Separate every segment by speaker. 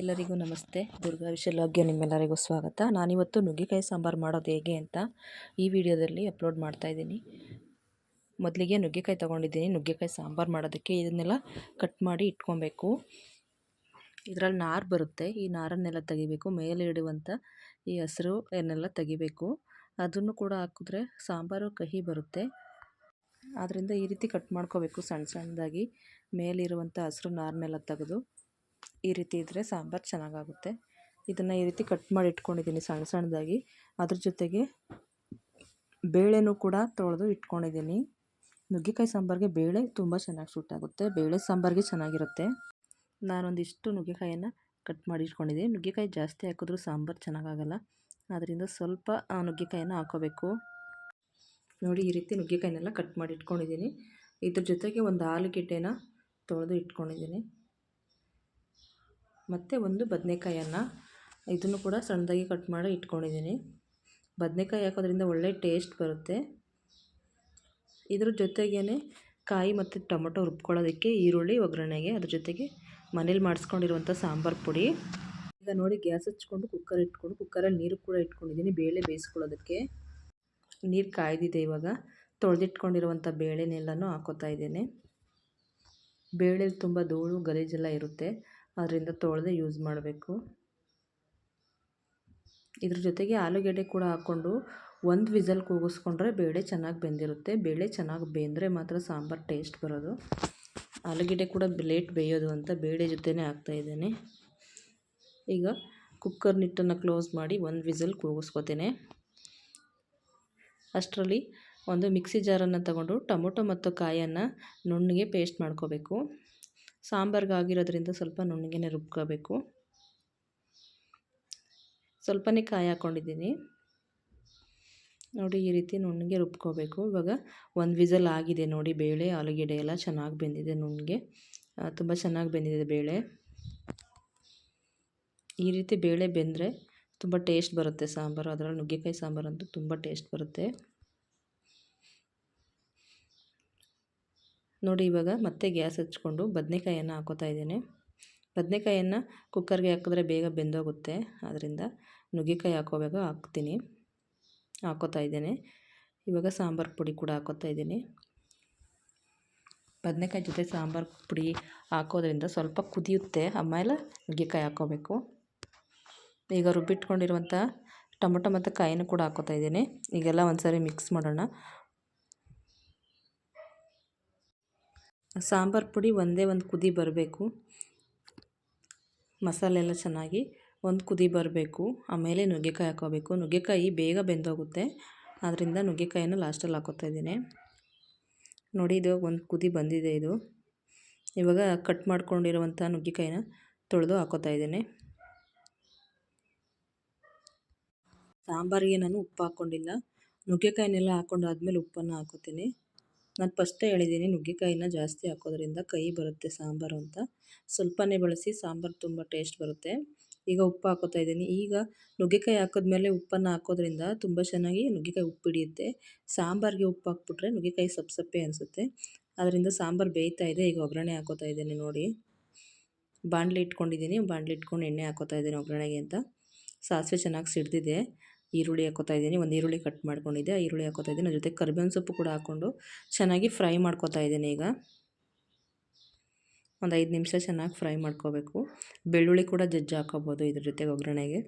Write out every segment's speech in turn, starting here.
Speaker 1: ಎಲ್ಲರಿಗೂ ನಮಸ್ತೆ. ದುರ್ಗಾ ವಿಶಾಲಾಗ್ಯ ನಿಮ್ಮೆಲ್ಲರಿಗೂ ಸ್ವಾಗತ. ನಾನಿವತ್ತು ನುಗ್ಗೆಕಾಯಿ ಸಾಂಬಾರು ಮಾಡೋದು ಹೇಗೆ ಅಂತ ಈ ವಿಡಿಯೋದಲ್ಲಿ ಅಪ್ಲೋಡ್ ಮಾಡ್ತಾ ಇದ್ದೀನಿ. ಮೊದಲಿಗೆ ನುಗ್ಗೆಕಾಯಿ ತೊಗೊಂಡಿದ್ದೀನಿ. ನುಗ್ಗೆಕಾಯಿ ಸಾಂಬಾರು ಮಾಡೋದಕ್ಕೆ ಇದನ್ನೆಲ್ಲ ಕಟ್ ಮಾಡಿ ಇಟ್ಕೊಬೇಕು. ಇದರಲ್ಲಿ ನಾರು ಬರುತ್ತೆ. ಈ ನಾರನ್ನೆಲ್ಲ ತೆಗಿಬೇಕು. ಮೇಲೆ ಇಡುವಂಥ ಈ ಹಸಿರು ಏನೆಲ್ಲ ತೆಗಿಬೇಕು. ಅದನ್ನು ಕೂಡ ಹಾಕಿದ್ರೆ ಸಾಂಬಾರು ಕಹಿ ಬರುತ್ತೆ. ಆದ್ದರಿಂದ ಈ ರೀತಿ ಕಟ್ ಮಾಡ್ಕೋಬೇಕು ಸಣ್ಣ ಸಣ್ಣದಾಗಿ. ಮೇಲಿರುವಂಥ ಹಸಿರು ನಾರನ್ನೆಲ್ಲ ತೆಗೆದು ಈ ರೀತಿ ಇದ್ದರೆ ಸಾಂಬಾರು ಚೆನ್ನಾಗಾಗುತ್ತೆ. ಇದನ್ನು ಈ ರೀತಿ ಕಟ್ ಮಾಡಿ ಇಟ್ಕೊಂಡಿದ್ದೀನಿ ಸಣ್ಣ ಸಣ್ಣದಾಗಿ. ಅದ್ರ ಜೊತೆಗೆ ಬೇಳೆನೂ ಕೂಡ ತೊಳೆದು ಇಟ್ಕೊಂಡಿದ್ದೀನಿ. ನುಗ್ಗೆಕಾಯಿ ಸಾಂಬಾರಿಗೆ ಬೇಳೆ ತುಂಬ ಚೆನ್ನಾಗಿ ಸೂಟ್ ಆಗುತ್ತೆ. ಬೇಳೆ ಸಾಂಬಾರಿಗೆ ಚೆನ್ನಾಗಿರುತ್ತೆ. ನಾನೊಂದಿಷ್ಟು ನುಗ್ಗೆಕಾಯನ್ನು ಕಟ್ ಮಾಡಿ ಇಟ್ಕೊಂಡಿದ್ದೀನಿ. ನುಗ್ಗೆಕಾಯಿ ಜಾಸ್ತಿ ಹಾಕಿದ್ರೂ ಸಾಂಬಾರು ಚೆನ್ನಾಗಾಗಲ್ಲ. ಆದ್ದರಿಂದ ಸ್ವಲ್ಪ ನುಗ್ಗೆಕಾಯನ್ನು ಹಾಕೋಬೇಕು. ನೋಡಿ, ಈ ರೀತಿ ನುಗ್ಗೆಕಾಯಿನೆಲ್ಲ ಕಟ್ ಮಾಡಿ ಇಟ್ಕೊಂಡಿದ್ದೀನಿ. ಇದ್ರ ಜೊತೆಗೆ ಒಂದು ಆಲೂಗೆಡ್ಡೆನ ತೊಳೆದು ಇಟ್ಕೊಂಡಿದ್ದೀನಿ. ಮತ್ತು ಒಂದು ಬದನೆಕಾಯನ್ನು ಇದನ್ನು ಕೂಡ ಸಣ್ಣದಾಗಿ ಕಟ್ ಮಾಡಿ ಇಟ್ಕೊಂಡಿದ್ದೀನಿ. ಬದನೆಕಾಯಿ ಹಾಕೋದ್ರಿಂದ ಒಳ್ಳೆ ಟೇಸ್ಟ್ ಬರುತ್ತೆ. ಇದ್ರ ಜೊತೆಗೇ ಕಾಯಿ ಮತ್ತು ಟೊಮೊಟೊ ರುಬ್ಕೊಳ್ಳೋದಕ್ಕೆ ಈರುಳ್ಳಿ, ಒಗ್ಗರಣೆಗೆ, ಅದ್ರ ಜೊತೆಗೆ ಮನೇಲಿ ಮಾಡಿಸ್ಕೊಂಡಿರುವಂಥ ಸಾಂಬಾರು ಪುಡಿ. ಈಗ ನೋಡಿ ಗ್ಯಾಸ್ ಹಚ್ಕೊಂಡು ಕುಕ್ಕರ್ ಇಟ್ಕೊಂಡು ಕುಕ್ಕರಲ್ಲಿ ನೀರು ಕೂಡ ಇಟ್ಕೊಂಡಿದ್ದೀನಿ ಬೇಳೆ ಬೇಯಿಸ್ಕೊಳ್ಳೋದಕ್ಕೆ. ನೀರು ಕಾಯ್ದಿದೆ ಇವಾಗ. ತೊಳೆದಿಟ್ಕೊಂಡಿರುವಂಥ ಬೇಳೆನೆಲ್ಲನೂ ಹಾಕೋತಾ ಇದ್ದೀನಿ. ಬೇಳೆ ತುಂಬ ಧೂಳು, ಗಲೀಜೆಲ್ಲ ಇರುತ್ತೆ. ಅದರಿಂದ ತೊಳೆದು ಯೂಸ್ ಮಾಡಬೇಕು. ಇದ್ರ ಜೊತೆಗೆ ಆಲೂಗೆಡ್ಡೆ ಕೂಡ ಹಾಕ್ಕೊಂಡು ಒಂದು ವಿಸಲ್ ಕೂಗಿಸ್ಕೊಂಡ್ರೆ ಬೇಳೆ ಚೆನ್ನಾಗಿ ಬೆಂದಿರುತ್ತೆ. ಬೇಳೆ ಚೆನ್ನಾಗಿ ಬೆಂದರೆ ಮಾತ್ರ ಸಾಂಬಾರು ಟೇಸ್ಟ್ ಬರೋದು. ಆಲೂಗೆಡ್ಡೆ ಕೂಡ ಲೇಟ್ ಬೇಯೋದು ಅಂತ ಬೇಳೆ ಜೊತೆನೇ ಹಾಕ್ತಾಯಿದ್ದೇನೆ ಈಗ ಕುಕ್ಕರ್ ನಿಟ್ಟನ್ನು ಕ್ಲೋಸ್ ಮಾಡಿ ಒಂದು ವಿಸಲ್ ಕೂಗಿಸ್ಕೊತೇನೆ. ಅಷ್ಟರಲ್ಲಿ ಒಂದು ಮಿಕ್ಸಿ ಜಾರನ್ನು ತಗೊಂಡು ಟೊಮೊಟೊ ಮತ್ತು ಕಾಯನ್ನು ನುಣ್ಣಗೆ ಪೇಸ್ಟ್ ಮಾಡ್ಕೋಬೇಕು. ಸಾಂಬಾರ್ಗೆ ಆಗಿರೋದ್ರಿಂದ ಸ್ವಲ್ಪ ನುಣ್ಣಗೆ ರುಬ್ಕೋಬೇಕು. ಸ್ವಲ್ಪನೇ ಕಾಯಿ ಹಾಕ್ಕೊಂಡಿದ್ದೀನಿ ನೋಡಿ, ಈ ರೀತಿ ನುಣ್ಣಗೆ ರುಬ್ಕೋಬೇಕು. ಇವಾಗ ಒಂದು ವಿಸಲ್ ಆಗಿದೆ ನೋಡಿ, ಬೇಳೆ, ಆಲೂಗೆಡ್ಡೆ ಎಲ್ಲ ಚೆನ್ನಾಗಿ ಬೆಂದಿದೆ ನುಣ್ಣಗೆ. ತುಂಬ ಚೆನ್ನಾಗಿ ಬೆಂದಿದೆ ಬೇಳೆ. ಈ ರೀತಿ ಬೇಳೆ ಬೆಂದರೆ ತುಂಬ ಟೇಸ್ಟ್ ಬರುತ್ತೆ ಸಾಂಬಾರು. ಅದರಲ್ಲಿ ನುಗ್ಗೆಕಾಯಿ ಸಾಂಬಾರು ಅಂತೂ ತುಂಬ ಟೇಸ್ಟ್ ಬರುತ್ತೆ. ನೋಡಿ ಇವಾಗ ಮತ್ತೆ ಗ್ಯಾಸ್ ಹಚ್ಕೊಂಡು ಬದನೆಕಾಯನ್ನು ಹಾಕೋತಾ ಇದ್ದೇನೆ. ಬದನೆಕಾಯನ್ನು ಕುಕ್ಕರ್ಗೆ ಹಾಕಿದ್ರೆ ಬೇಗ ಬೆಂದೋಗುತ್ತೆ. ಆದ್ದರಿಂದ ನುಗ್ಗೆಕಾಯಿ ಹಾಕೋಬೇಕು ಹಾಕ್ತೀನಿ. ಹಾಕೋತಾ ಇದ್ದೇನೆ. ಇವಾಗ ಸಾಂಬಾರು ಪುಡಿ ಕೂಡ ಹಾಕೋತಾ ಇದ್ದೀನಿ. ಬದನೆಕಾಯಿ ಜೊತೆ ಸಾಂಬಾರು ಪುಡಿ ಹಾಕೋದ್ರಿಂದ ಸ್ವಲ್ಪ ಕುದಿಯುತ್ತೆ. ಆಮೇಲೆ ನುಗ್ಗೆಕಾಯಿ ಹಾಕೋಬೇಕು. ಈಗ ರುಬ್ಬಿಟ್ಕೊಂಡಿರುವಂಥ ಟೊಮೊಟೊ ಮತ್ತು ಕಾಯಿನೂ ಕೂಡ ಹಾಕೋತಾ ಇದ್ದೀನಿ. ಈಗೆಲ್ಲ ಒಂದು ಸಾರಿ ಮಿಕ್ಸ್ ಮಾಡೋಣ. ಸಾಂಬಾರು ಪುಡಿ ಒಂದೇ ಒಂದು ಕುದಿ ಬರಬೇಕು. ಮಸಾಲೆ ಎಲ್ಲ ಚೆನ್ನಾಗಿ ಒಂದು ಕುದಿ ಬರಬೇಕು. ಆಮೇಲೆ ನುಗ್ಗೆಕಾಯಿ ಹಾಕೋಬೇಕು ನುಗ್ಗೆಕಾಯಿ ಬೇಗ ಬೆಂದೋಗುತ್ತೆ. ಆದ್ದರಿಂದ ನುಗ್ಗೆಕಾಯಿನ ಲಾಸ್ಟಲ್ಲಿ ಹಾಕೋತಾ ಇದ್ದೀನಿ. ನೋಡಿ, ಇದು ಒಂದು ಕುದಿ ಬಂದಿದೆ ಇದು. ಇವಾಗ ಕಟ್ ಮಾಡ್ಕೊಂಡಿರುವಂಥ ನುಗ್ಗೆಕಾಯಿನ ತೊಳೆದು ಹಾಕೋತಾ ಇದ್ದೀನಿ. ಸಾಂಬಾರಿಗೆ ನಾನು ಉಪ್ಪು ಹಾಕ್ಕೊಂಡಿಲ್ಲ ನುಗ್ಗೆಕಾಯಿನೆಲ್ಲ ಹಾಕ್ಕೊಂಡಾದ್ಮೇಲೆ ಉಪ್ಪನ್ನು ಹಾಕೋತೀನಿ. ನಾನು ಫಸ್ಟೇ ಹೇಳಿದ್ದೀನಿ ನುಗ್ಗೆಕಾಯಿನ ಜಾಸ್ತಿ ಹಾಕೋದ್ರಿಂದ ಕಹಿ ಬರುತ್ತೆ ಸಾಂಬಾರು ಅಂತ. ಸ್ವಲ್ಪನೇ ಬಳಸಿ ಸಾಂಬಾರು ತುಂಬ ಟೇಸ್ಟ್ ಬರುತ್ತೆ. ಈಗ ಉಪ್ಪು ಹಾಕೋತಾ ಇದ್ದೀನಿ. ಈಗ ನುಗ್ಗೆಕಾಯಿ ಹಾಕಿದ್ಮೇಲೆ ಉಪ್ಪನ್ನು ಹಾಕೋದ್ರಿಂದ ತುಂಬ ಚೆನ್ನಾಗಿ ನುಗ್ಗೆಕಾಯಿ ಉಪ್ಪು ಹಿಡಿಯುತ್ತೆ. ಸಾಂಬಾರಿಗೆ ಉಪ್ಪು ಹಾಕ್ಬಿಟ್ರೆ ನುಗ್ಗೆಕಾಯಿ ಸಪ್ಪೆ ಅನಿಸುತ್ತೆ. ಅದರಿಂದ ಸಾಂಬಾರು ಬೇಯ್ತಾ ಇದೆ. ಈಗ ಒಗ್ಗರಣೆ ಹಾಕೋತಾ ಇದ್ದೀನಿ ನೋಡಿ. ಬಾಣಲಿ ಇಟ್ಕೊಂಡಿದ್ದೀನಿ. ಬಾಣಲಿ ಇಟ್ಕೊಂಡು ಎಣ್ಣೆ ಹಾಕೋತಾ ಇದ್ದೀನಿ ಒಗ್ಗರಣೆಗೆ ಅಂತ. ಸಾಸಿವೆ ಚೆನ್ನಾಗಿ ಸಿಡ್ದಿದೆ. ಈರುಳ್ಳಿ ಹಾಕೋತಾ ಇದ್ದೀನಿ. ಒಂದು ಈರುಳ್ಳಿ ಕಟ್ ಮಾಡ್ಕೊಂಡಿದ್ದೆ. ಆ ಈರುಳ್ಳಿ ಹಾಕೋತಾ ಇದ್ದೀನಿ. ಅದ್ರ ಜೊತೆ ಕರಿಬೇವಿನ ಸೊಪ್ಪು ಕೂಡ ಹಾಕ್ಕೊಂಡು ಚೆನ್ನಾಗಿ ಫ್ರೈ ಮಾಡ್ಕೋತಾ ಇದ್ದೀನಿ ಈಗ. ಒಂದು ಐದು ನಿಮಿಷ ಚೆನ್ನಾಗಿ ಫ್ರೈ ಮಾಡ್ಕೋಬೇಕು. ಬೆಳ್ಳುಳ್ಳಿ ಕೂಡ ಜಜ್ಜಿ ಹಾಕೋಬೋದು ಇದ್ರ ಜೊತೆಗೆ ಒಗ್ಗರಣೆಗೆ.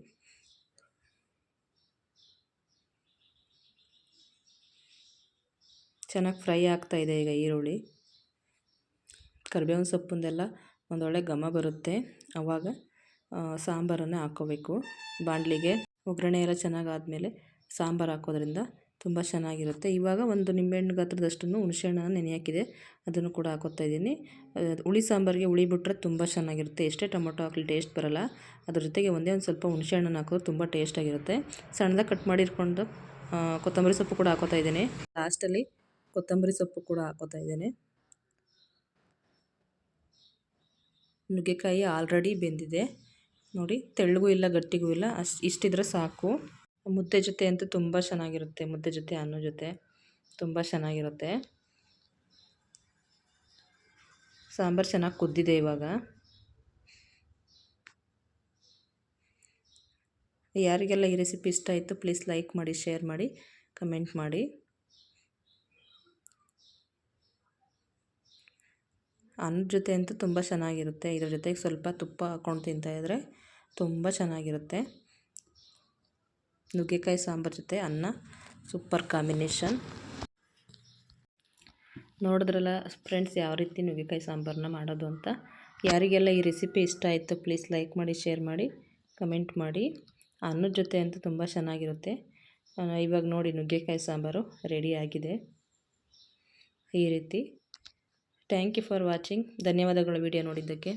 Speaker 1: ಚೆನ್ನಾಗಿ ಫ್ರೈ ಆಗ್ತಾ ಇದೆ ಈಗ ಈರುಳ್ಳಿ. ಕರಿಬೇವಿನ ಸೊಪ್ಪಿಂದೆಲ್ಲ ಒಂದೊಳ್ಳೆ ಘಮ ಬರುತ್ತೆ. ಆವಾಗ ಸಾಂಬಾರನ್ನು ಹಾಕ್ಕೋಬೇಕು ಬಾಣಲಿಗೆ ಒಗ್ಗರಣೆ ಎಲ್ಲ ಚೆನ್ನಾಗಾದಮೇಲೆ ಸಾಂಬಾರು ಹಾಕೋದ್ರಿಂದ ತುಂಬ ಚೆನ್ನಾಗಿರುತ್ತೆ. ಇವಾಗ ಒಂದು ನಿಂಬೆಹಣ್ಣು ಗಾತ್ರದಷ್ಟು ಹುಣಸೆಹಣ್ಣನ್ನು ನೆನೆ ಹಾಕಿದೆ. ಅದನ್ನು ಕೂಡ ಹಾಕೋತಾ ಇದ್ದೀನಿ. ಹುಳಿ ಸಾಂಬಾರಿಗೆ ಹುಳಿ ಬಿಟ್ಟರೆ ತುಂಬ ಚೆನ್ನಾಗಿರುತ್ತೆ. ಎಷ್ಟೇ ಟೊಮೊಟೊ ಹಾಕಲಿ ಟೇಸ್ಟ್ ಬರೋಲ್ಲ. ಅದ್ರ ಜೊತೆಗೆ ಒಂದೇ ಒಂದು ಸ್ವಲ್ಪ ಹುಣಸೆಹಣ್ಣನ್ನು ಹಾಕೋದು ತುಂಬ ಟೇಸ್ಟಾಗಿರುತ್ತೆ ಸಣ್ಣದಾಗಿ ಕಟ್ ಮಾಡಿಟ್ಕೊಂಡು ಕೊತ್ತಂಬರಿ ಸೊಪ್ಪು ಕೂಡ ಹಾಕೋತಾ ಇದ್ದೀನಿ. ಲಾಸ್ಟಲ್ಲಿ ಕೊತ್ತಂಬರಿ ಸೊಪ್ಪು ಕೂಡ ಹಾಕೋತಾ ಇದ್ದೇನೆ. ನುಗ್ಗೆಕಾಯಿ ಆಲ್ರೆಡಿ ಬೆಂದಿದೆ. ನೋಡಿ, ತೆಳ್ಳಗೂ ಇಲ್ಲ, ಗಟ್ಟಿಗೂ ಇಲ್ಲ ಅಷ್ಟು ಇಷ್ಟಿದ್ರೆ ಸಾಕು. ಮುದ್ದೆ ಜೊತೆ ಅಂತೂ ತುಂಬ ಚೆನ್ನಾಗಿರುತ್ತೆ, ಮುದ್ದೆ ಜೊತೆ ಅನ್ನ ಜೊತೆ ತುಂಬ ಚೆನ್ನಾಗಿರುತ್ತೆ. ಸಾಂಬಾರು ಚೆನ್ನಾಗಿ ಕುದ್ದಿದೆ ಇವಾಗ. ಯಾರಿಗೆಲ್ಲ ಈ ರೆಸಿಪಿ ಇಷ್ಟ ಆಯಿತು, ಪ್ಲೀಸ್ ಲೈಕ್ ಮಾಡಿ, ಶೇರ್ ಮಾಡಿ, ಕಮೆಂಟ್ ಮಾಡಿ. ಅನ್ನದ ಜೊತೆ ಅಂತೂ ತುಂಬ ಚೆನ್ನಾಗಿರುತ್ತೆ. ಇದ್ರ ಜೊತೆಗೆ ಸ್ವಲ್ಪ ತುಪ್ಪ ಹಾಕ್ಕೊಂಡು ತಿಂತಾಯಿದ್ರೆ ತುಂಬ ಚೆನ್ನಾಗಿರುತ್ತೆ. ನುಗ್ಗೆಕಾಯಿ ಸಾಂಬಾರು ಜೊತೆ ಅನ್ನ, ಸೂಪರ್ ಕಾಂಬಿನೇಷನ್. ನೋಡಿದ್ರಲ್ಲ ಫ್ರೆಂಡ್ಸ್ ಯಾವ ರೀತಿ ನುಗ್ಗೆಕಾಯಿ ಸಾಂಬಾರನ್ನ ಮಾಡೋದು ಅಂತ? ಯಾರಿಗೆಲ್ಲ ಈ ರೆಸಿಪಿ ಇಷ್ಟ ಆಯಿತು ಪ್ಲೀಸ್ ಲೈಕ್ ಮಾಡಿ ಶೇರ್ ಮಾಡಿ ಕಮೆಂಟ್ ಮಾಡಿ. ಅನ್ನದ ಜೊತೆ ಅಂತೂ ತುಂಬ ಚೆನ್ನಾಗಿರುತ್ತೆ. ಇವಾಗ ನೋಡಿ ನುಗ್ಗೆಕಾಯಿ ಸಾಂಬಾರು ರೆಡಿ ಆಗಿದೆ. ಈ ರೀತಿ. ಥ್ಯಾಂಕ್ ಯು ಫಾರ್ ವಾಚಿಂಗ್ ಧನ್ಯವಾದಗಳು ವಿಡಿಯೋ ನೋಡಿದ್ದಕ್ಕೆ.